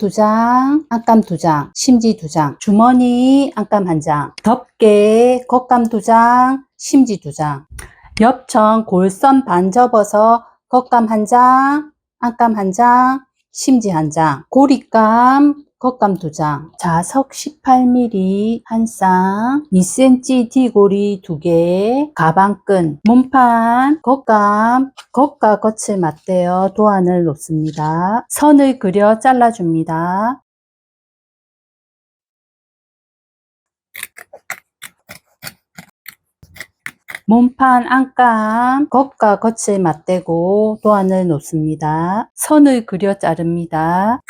두 장, 안감 두 장, 심지 두 장, 주머니 안감 한 장, 덮개 겉감 두 장, 심지 두 장, 엽천 골선 반 접어서 겉감 한 장, 안감 한 장, 심지 한 장, 고리감 겉감 두 장, 자석 18mm 한 쌍, 2cm 뒤고리 두 개, 가방끈, 몸판, 겉감, 겉과 겉을 맞대어 도안을 놓습니다. 선을 그려 잘라줍니다. 몸판 안감, 겉과 겉을 맞대고 도안을 놓습니다. 선을 그려 자릅니다.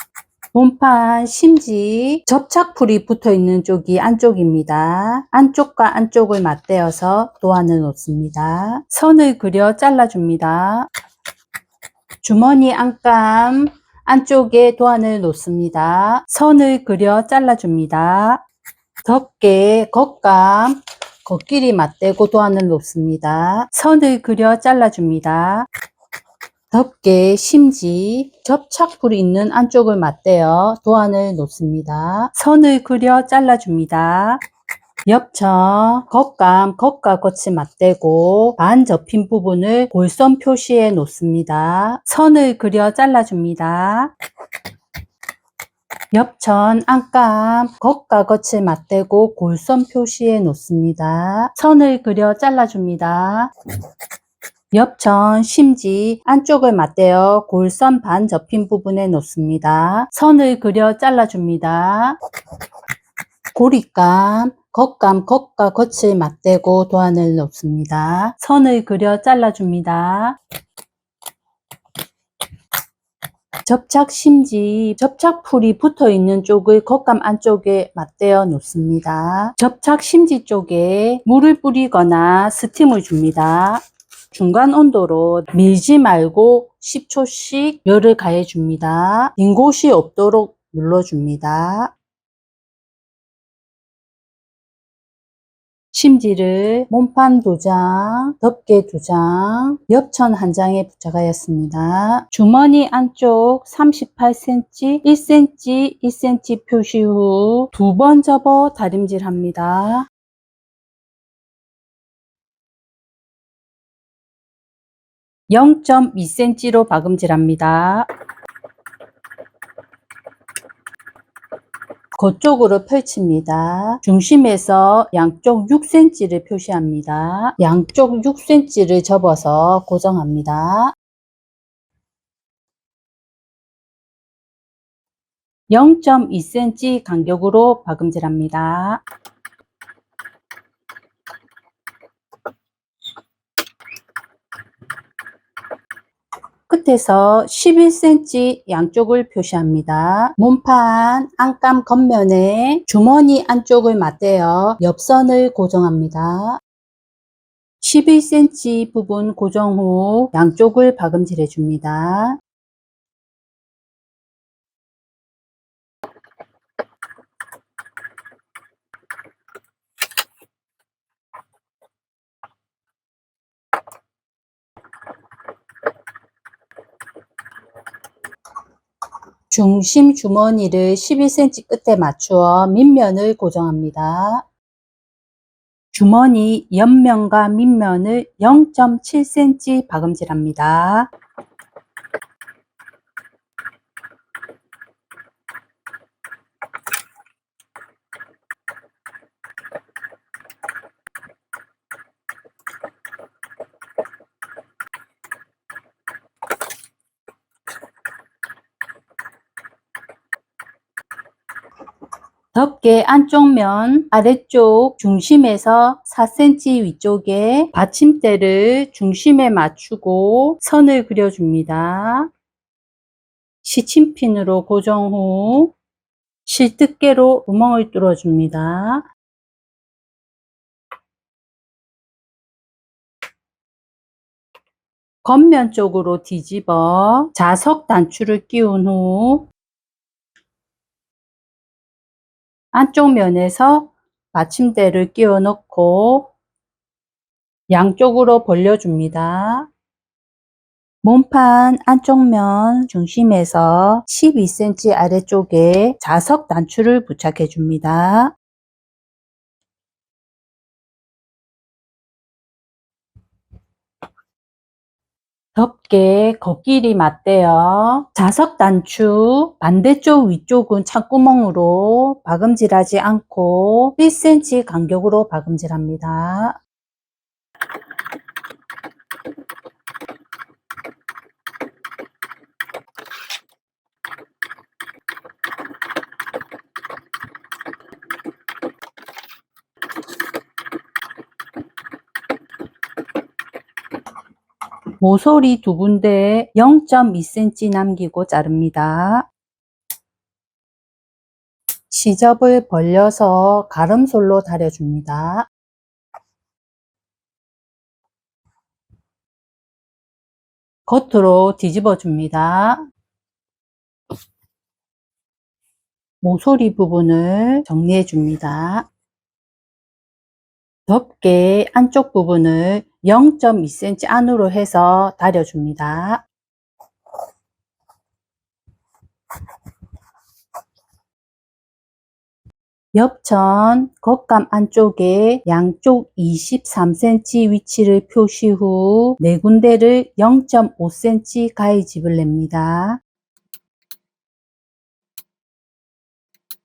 몸판 심지 접착풀이 붙어 있는 쪽이 안쪽입니다. 안쪽과 안쪽을 맞대어서 도안을 놓습니다. 선을 그려 잘라줍니다. 주머니 안감 안쪽에 도안을 놓습니다. 선을 그려 잘라줍니다. 덮개 겉감 겉길이 맞대고 도안을 놓습니다. 선을 그려 잘라줍니다. 덮개 심지 접착풀이 있는 안쪽을 맞대어 도안을 놓습니다. 선을 그려 잘라줍니다. 엽천, 겉감, 겉과 겉이 맞대고 반 접힌 부분을 골선 표시해 놓습니다. 선을 그려 잘라줍니다. 엽천, 안감, 겉과 겉을 맞대고 골선 표시해 놓습니다. 선을 그려 잘라줍니다. 엽천, 심지 안쪽을 맞대어 골선 반 접힌 부분에 놓습니다. 선을 그려 잘라줍니다. 고리감, 겉감, 겉과 겉을 맞대고 도안을 놓습니다. 선을 그려 잘라줍니다. 접착 심지, 접착풀이 붙어 있는 쪽을 겉감 안쪽에 맞대어 놓습니다. 접착 심지 쪽에 물을 뿌리거나 스팀을 줍니다. 중간 온도로 밀지 말고 10초씩 열을 가해 줍니다. 빈 곳이 없도록 눌러줍니다. 심지를 몸판 두 장, 덮개 두 장, 엽천 한 장에 부착하였습니다. 주머니 안쪽 38cm, 1cm, 1cm 표시 후 두 번 접어 다림질 합니다. 0.2cm로 박음질합니다. 그쪽으로 펼칩니다. 중심에서 양쪽 6cm를 표시합니다. 양쪽 6cm를 접어서 고정합니다. 0.2cm 간격으로 박음질합니다. 끝에서 11cm 양쪽을 표시합니다. 몸판 안감 겉면에 주머니 안쪽을 맞대어 옆선을 고정합니다. 11cm 부분 고정 후 양쪽을 박음질해 줍니다. 중심 주머니를 12cm 끝에 맞추어 밑면을 고정합니다. 주머니 옆면과 밑면을 0.7cm 박음질합니다. 덮개 안쪽 면 아래쪽 중심에서 4cm 위쪽에 받침대를 중심에 맞추고 선을 그려줍니다. 시침핀으로 고정 후 실뜨개로 구멍을 뚫어줍니다. 겉면 쪽으로 뒤집어 자석 단추를 끼운 후 안쪽 면에서 받침대를 끼워 넣고 양쪽으로 벌려줍니다. 몸판 안쪽 면 중심에서 12cm 아래쪽에 자석 단추를 부착해 줍니다. 덮개 겉길이 맞대요. 자석 단추 반대쪽 위쪽은 창구멍으로 박음질하지 않고 1cm 간격으로 박음질합니다. 모서리 두 군데 0.2cm 남기고 자릅니다. 시접을 벌려서 가름솔로 다려줍니다. 겉으로 뒤집어 줍니다. 모서리 부분을 정리해 줍니다. 덮개 안쪽 부분을 0.2cm 안으로 해서 다려줍니다. 옆천 겉감 안쪽에 양쪽 23cm 위치를 표시 후네 군데를 0.5cm 가위집을 냅니다.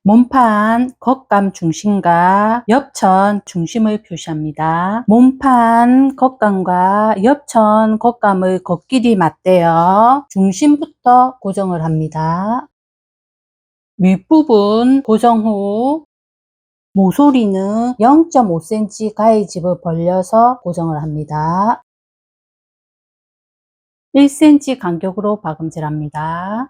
몸판 겉감 중심과 옆천 중심을 표시합니다. 몸판 겉감과 옆천 겉감의 겉길이 맞대요. 중심부터 고정을 합니다. 윗부분 고정 후 모서리는 0.5cm 가위집을 벌려서 고정을 합니다. 1cm 간격으로 박음질합니다.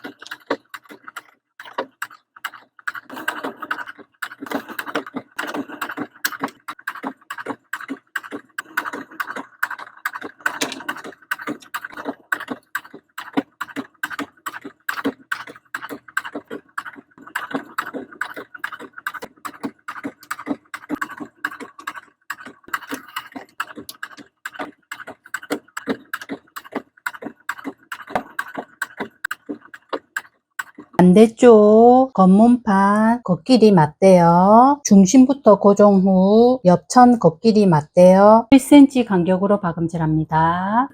반대쪽 겉몸판 겉길이 맞대요. 중심부터 고정 후 옆천 겉길이 맞대요. 1cm 간격으로 박음질합니다.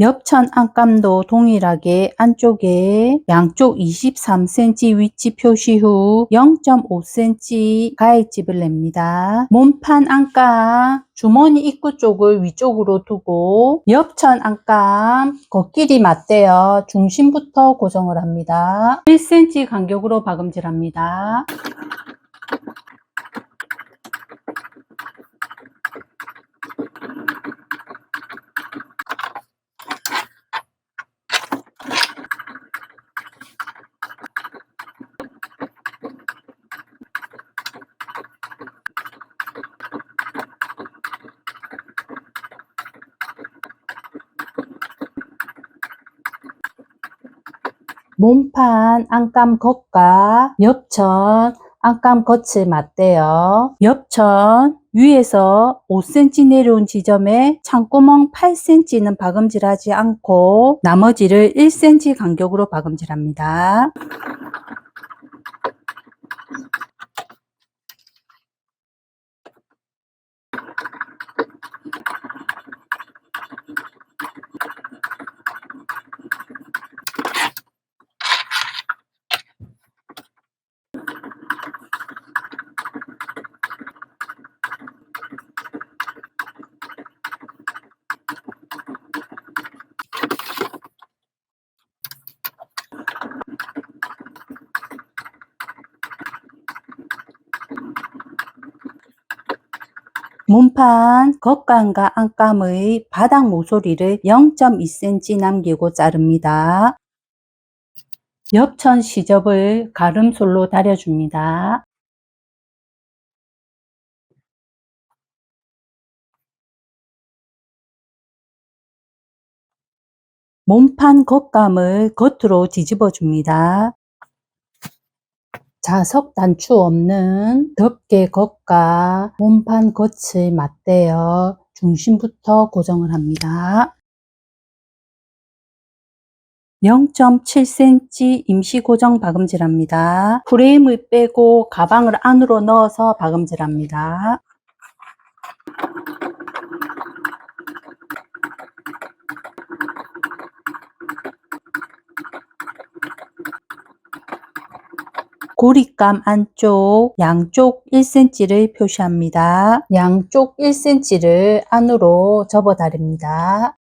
옆천 안감도 동일하게 안쪽에 양쪽 23cm 위치 표시 후 0.5cm 가위집을 냅니다. 몸판 안감 주머니 입구 쪽을 위쪽으로 두고 옆천 안감 겉길이 맞대어 중심부터 고정을 합니다. 1cm 간격으로 박음질합니다. 몸판 안감 겉과 옆천 안감 겉을 맞대요. 옆천 위에서 5cm 내려온 지점에 창구멍 8cm는 박음질하지 않고 나머지를 1cm 간격으로 박음질합니다. 문판 겉감과 안감의 바닥 모서리를 0.2cm 남기고 자릅니다. 옆천 시접을 가름솔로 다려줍니다. 몸판 겉감을 겉으로 뒤집어 줍니다. 자석 단추 없는 덮개 겉과 몸판 겉을 맞대어 중심부터 고정을 합니다. 0.7cm 임시 고정 박음질합니다. 프레임을 빼고 가방을 안으로 넣어서 박음질합니다. 고리감 안쪽 양쪽 1cm를 표시합니다. 양쪽 1cm를 안으로 접어 다립니다.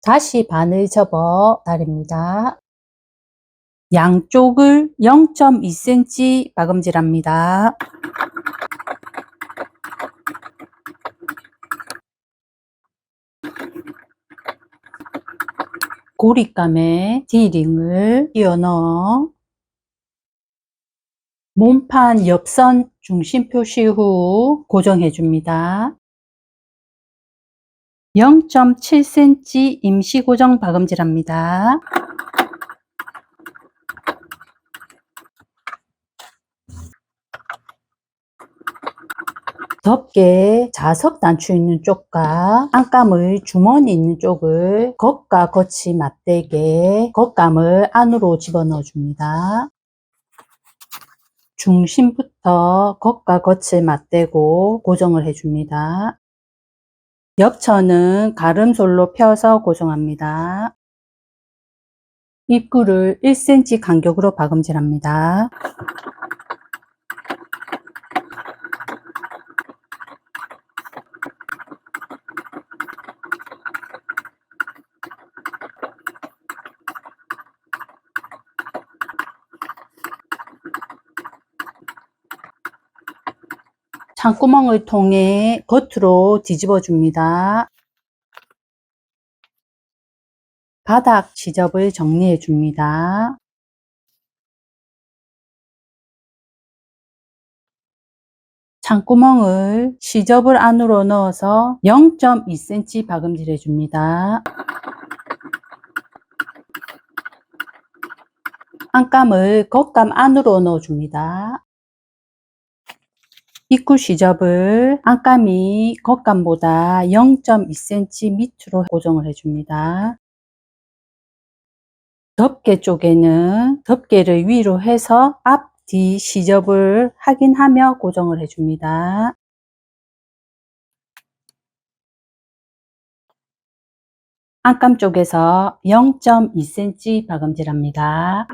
다시 반을 접어 다립니다. 양쪽을 0.2cm 박음질합니다. 고리감에 D링을 끼워 넣어 몸판 옆선 중심 표시 후 고정해 줍니다. 0.7cm 임시 고정 박음질합니다. 덮개 자석 단추 있는 쪽과 안감의 주머니 있는 쪽을 겉과 겉이 맞대게 겉감을 안으로 집어넣어 줍니다. 중심부터 겉과 겉을 맞대고 고정을 해줍니다. 옆천은 가름솔로 펴서 고정합니다. 입구를 1cm 간격으로 박음질합니다. 창구멍을 통해 겉으로 뒤집어 줍니다. 바닥 지접을 정리해 줍니다. 창구멍을 시접을 안으로 넣어서 0.2cm 박음질해 줍니다. 안감을 겉감 안으로 넣어 줍니다. 입구 시접을 안감이 겉감보다 0.2cm 밑으로 고정을 해줍니다. 덮개 쪽에는 덮개를 위로 해서 앞, 뒤 시접을 확인하며 고정을 해줍니다. 안감 쪽에서 0.2cm 박음질합니다.